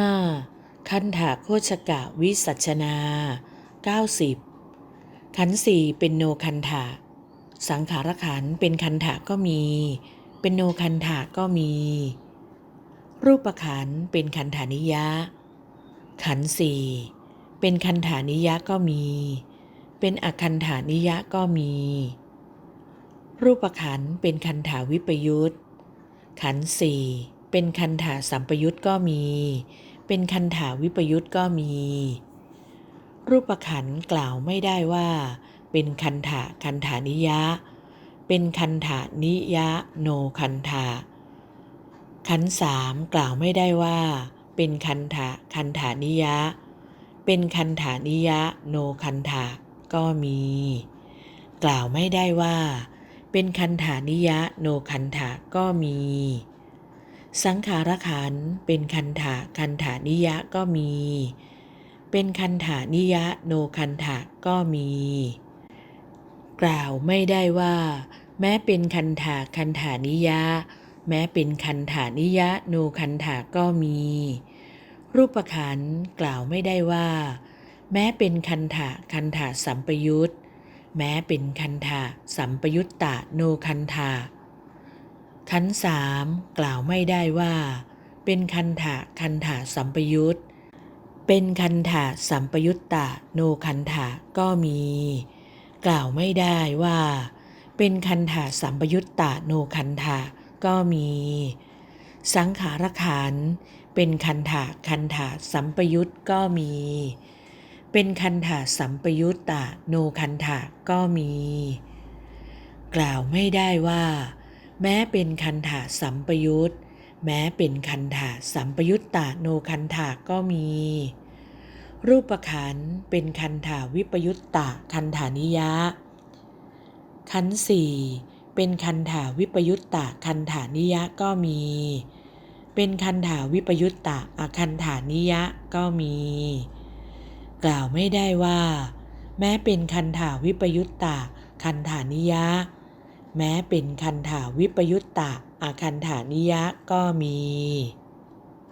5. คันถาโคชกะวิสัชนา 90 ขันสี่เป็นโนคันถาสังขารขันเป็นคันถาก็มี เป็นโนคันถาก็มี รูปขันเป็นคันธานิยะ ขันสี่เป็นคันธานิยะก็มี เป็นอคันธานิยะก็มี รูปขันเป็นคันถาวิปยุตขันสี่ เป็นคันถาสัมปยุตก็มี เป็นคันถาวิปยุตก็มี รูปขันธ์กล่าวไม่ได้ว่า เป็นคันถาคันธานิยะ เป็นคันธานิยะโนคันธาขันธ์สามกล่าวไม่ได้ว่า เป็นคันถาคันธานิยะ เป็นคันธานิยะโนคันธาก็มี กล่าวไม่ได้ว่า เป็นคันธานิยะโนคันธาก็มี สังขารขันเป็นคันธาคันธานิยะก็มี เป็นคันธานิยะโนคันธาก็มี กล่าวไม่ได้ว่า แม้เป็นคันธาคันธานิยะ แม้เป็นคันธานิยะโนคันธาก็มี รูปขันกล่าวไม่ได้ว่า แม้เป็นคันธาคันธาสัมปยุตแม้เป็นคันธาสัมปยุตตะโนคันธา ขันสามกล่าวไม่ได้ว่า เป็นคันธาคันธาสัมปยุตเป็นคันธาสัมปยุตตะโนคันธาก็มี กล่าวไม่ได้ว่า เป็นคันธาสัมปยุตตะโนคันธาก็มี สังขารขันเป็นคันธาคันธาสัมปยุตก็มี เป็นคันธาสัมปยุตตะโนคันธาก็มี กล่าวไม่ได้ว่า แม้เป็นคันธาสัมปยุตแม้เป็นคันธาสัมปยุตตะโนคันธาก็มี รูปขันเป็นคันธาวิปยุตตะคันธานิยะ ขันสี่เป็นคันถาวิปยุตตะคันธานิยะก็มี เป็นคันถาวิปยุตตะอคันธานิยะก็มี กล่าวไม่ได้ว่า แม้เป็นคันถาวิปยุตตะคันธานิยะ แม้เป็นคันถาวิปยุตตะอคันธานิยะก็มี